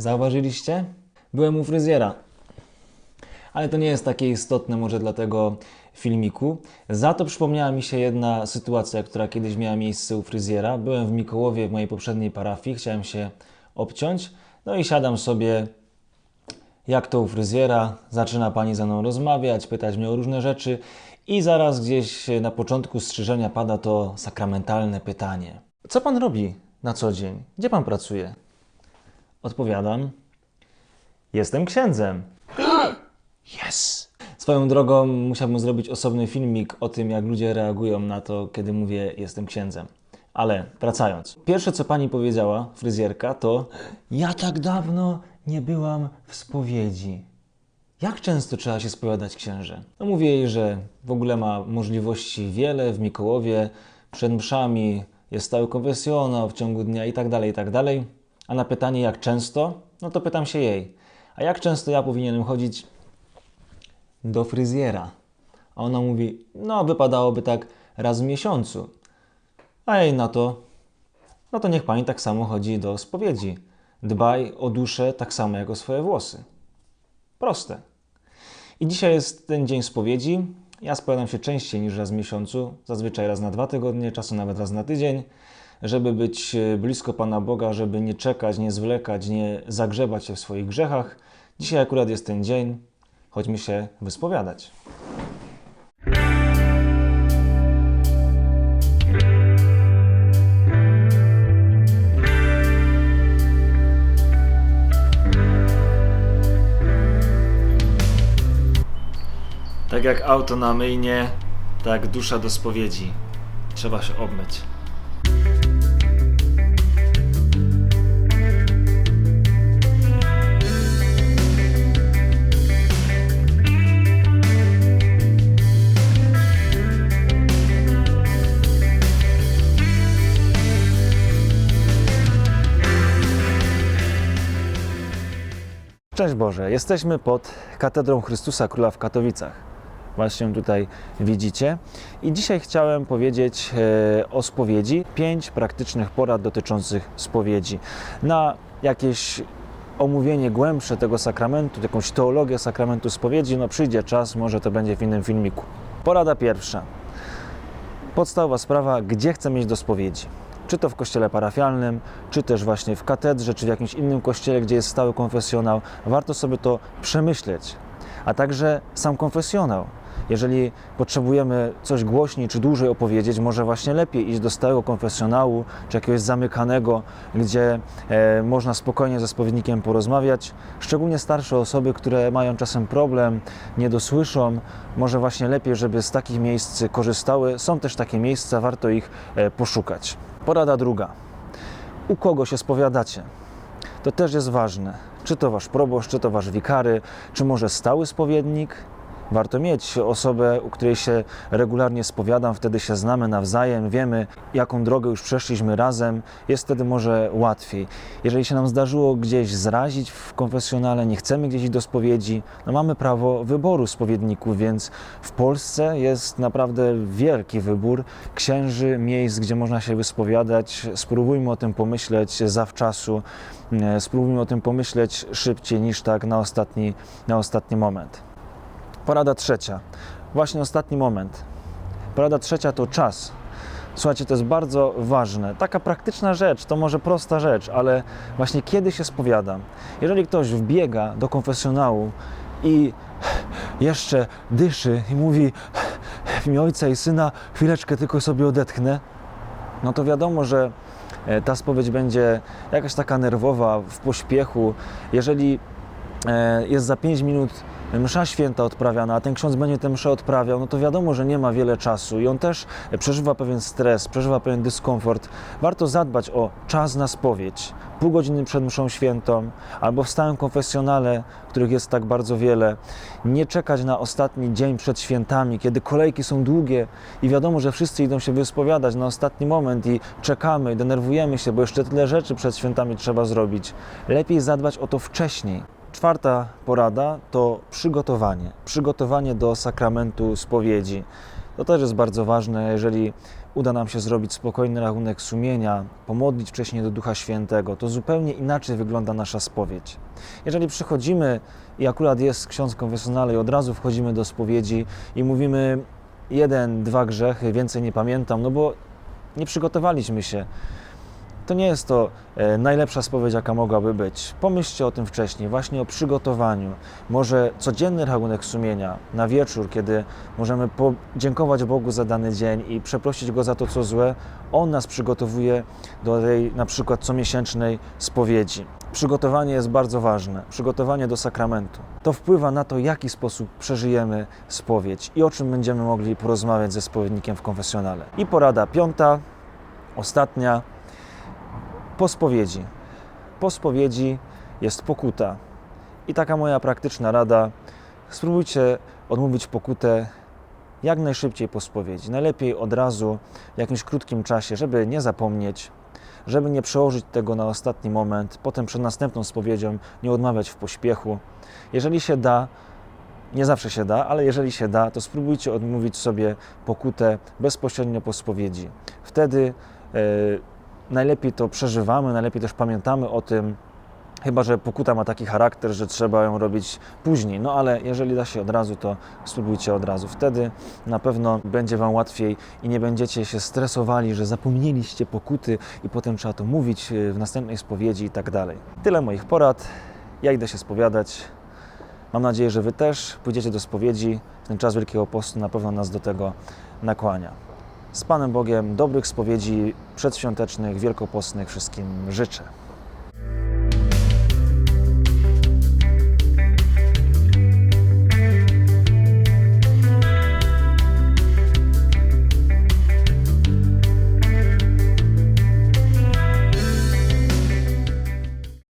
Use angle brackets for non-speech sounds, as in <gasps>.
Zauważyliście? Byłem u fryzjera. Ale to nie jest takie istotne może dla tego filmiku. Za to przypomniała mi się jedna sytuacja, która kiedyś miała miejsce u fryzjera. Byłem w Mikołowie w mojej poprzedniej parafii, chciałem się obciąć. No i siadam sobie jak to u fryzjera, zaczyna pani ze mną rozmawiać, pytać mnie o różne rzeczy i zaraz gdzieś na początku strzyżenia pada to sakramentalne pytanie. Co pan robi na co dzień? Gdzie pan pracuje? Odpowiadam, jestem księdzem. <gasps> Yes! Swoją drogą musiałbym zrobić osobny filmik o tym, jak ludzie reagują na to, kiedy mówię jestem księdzem. Ale wracając. Pierwsze, co pani powiedziała, fryzjerka, to ja tak dawno nie byłam w spowiedzi. Jak często trzeba się spowiadać księże? No mówię jej, że w ogóle ma możliwości wiele w Mikołowie, przed mszami, jest stały konfesjonał w ciągu dnia i tak dalej, i tak dalej. A na pytanie jak często, no to pytam się jej, a jak często ja powinienem chodzić do fryzjera? A ona mówi, no wypadałoby tak raz w miesiącu. A jej na to, no to niech pani tak samo chodzi do spowiedzi. Dbaj o duszę tak samo jak o swoje włosy. Proste. I dzisiaj jest ten dzień spowiedzi. Ja spowiadam się częściej niż raz w miesiącu, zazwyczaj raz na dwa tygodnie, czasem nawet raz na tydzień, żeby być e, blisko Pana Boga, żeby nie czekać, nie zwlekać, nie zagrzebać się w swoich grzechach. Dzisiaj akurat jest ten dzień, chodźmy się wyspowiadać. Tak jak auto na myjnie, tak dusza do spowiedzi. Trzeba się obmyć. Cześć Boże, jesteśmy pod Katedrą Chrystusa Króla w Katowicach. Właśnie tutaj widzicie. I dzisiaj chciałem powiedzieć e, o spowiedzi. Pięć praktycznych porad dotyczących spowiedzi. Na jakieś omówienie głębsze tego sakramentu, jakąś teologię sakramentu spowiedzi, no przyjdzie czas, może to będzie w innym filmiku. Porada pierwsza. Podstawowa sprawa, gdzie chcę mieć do spowiedzi. Czy to w kościele parafialnym, czy też właśnie w katedrze, czy w jakimś innym kościele, gdzie jest stały konfesjonał. Warto sobie to przemyśleć. A także sam konfesjonał. Jeżeli potrzebujemy coś głośniej czy dłużej opowiedzieć, może właśnie lepiej iść do stałego konfesjonału, czy jakiegoś zamykanego, gdzie e, można spokojnie ze spowiednikiem porozmawiać. Szczególnie starsze osoby, które mają czasem problem, nie dosłyszą, może właśnie lepiej, żeby z takich miejsc korzystały. Są też takie miejsca, warto ich e, poszukać. Porada druga. U kogo się spowiadacie? To też jest ważne. Czy to wasz proboszcz, czy to wasz wikary, czy może stały spowiednik? Warto mieć osobę, u której się regularnie spowiadam, wtedy się znamy nawzajem, wiemy, jaką drogę już przeszliśmy razem, jest wtedy może łatwiej. Jeżeli się nam zdarzyło gdzieś zrazić w konfesjonale, nie chcemy gdzieś iść do spowiedzi, no mamy prawo wyboru spowiedników, więc w Polsce jest naprawdę wielki wybór księży, miejsc, gdzie można się wyspowiadać. Spróbujmy o tym pomyśleć zawczasu, e, spróbujmy o tym pomyśleć szybciej niż tak na ostatni, na ostatni moment. Porada trzecia. Właśnie ostatni moment. Porada trzecia to czas. Słuchajcie, to jest bardzo ważne. Taka praktyczna rzecz, to może prosta rzecz, ale właśnie kiedy się spowiadam. Jeżeli ktoś wbiega do konfesjonału i jeszcze dyszy i mówi w imię Ojca i Syna, chwileczkę tylko sobie odetchnę, no to wiadomo, że e, ta spowiedź będzie jakaś taka nerwowa, w pośpiechu. Jeżeli jest za 5 minut msza święta odprawiana, a ten ksiądz będzie tę mszę odprawiał, no to wiadomo, że nie ma wiele czasu i on też przeżywa pewien stres, przeżywa pewien dyskomfort. Warto zadbać o czas na spowiedź. Pół godziny przed mszą świętą albo w stałym konfesjonale, których jest tak bardzo wiele. Nie czekać na ostatni dzień przed świętami, kiedy kolejki są długie i wiadomo, że wszyscy idą się wyspowiadać na ostatni moment i czekamy, denerwujemy się, bo jeszcze tyle rzeczy przed świętami trzeba zrobić. Lepiej zadbać o to wcześniej. Czwarta porada to przygotowanie. Przygotowanie do sakramentu spowiedzi. To też jest bardzo ważne, jeżeli uda nam się zrobić spokojny rachunek sumienia, pomodlić wcześniej do Ducha Świętego, to zupełnie inaczej wygląda nasza spowiedź. Jeżeli przychodzimy i akurat jest ksiądz konfesjonalny i od razu wchodzimy do spowiedzi i mówimy jeden, dwa grzechy, więcej nie pamiętam, no bo nie przygotowaliśmy się. To nie jest to e, najlepsza spowiedź, jaka mogłaby być. Pomyślcie o tym wcześniej, właśnie o przygotowaniu. Może codzienny rachunek sumienia na wieczór, kiedy możemy podziękować Bogu za dany dzień i przeprosić Go za to, co złe, On nas przygotowuje do tej na przykład comiesięcznej spowiedzi. Przygotowanie jest bardzo ważne, przygotowanie do sakramentu. To wpływa na to, w jaki sposób przeżyjemy spowiedź i o czym będziemy mogli porozmawiać ze spowiednikiem w konfesjonale. I porada piąta, ostatnia, po spowiedzi. Po spowiedzi jest pokuta. I taka moja praktyczna rada: spróbujcie odmówić pokutę jak najszybciej po spowiedzi. Najlepiej od razu, w jakimś krótkim czasie, żeby nie zapomnieć, żeby nie przełożyć tego na ostatni moment, potem przed następną spowiedzią nie odmawiać w pośpiechu. Jeżeli się da, nie zawsze się da, ale jeżeli się da, to spróbujcie odmówić sobie pokutę bezpośrednio po spowiedzi. Wtedy e, najlepiej to przeżywamy, najlepiej też pamiętamy o tym, chyba że pokuta ma taki charakter, że trzeba ją robić później. No ale jeżeli da się od razu, to spróbujcie od razu. Wtedy na pewno będzie Wam łatwiej i nie będziecie się stresowali, że zapomnieliście pokuty i potem trzeba to mówić e, w następnej spowiedzi i tak dalej. Tyle moich porad. Ja idę się spowiadać. Mam nadzieję, że Wy też pójdziecie do spowiedzi. Ten czas Wielkiego Postu na pewno nas do tego nakłania. Z Panem Bogiem dobrych spowiedzi przedświątecznych, wielkopostnych wszystkim życzę.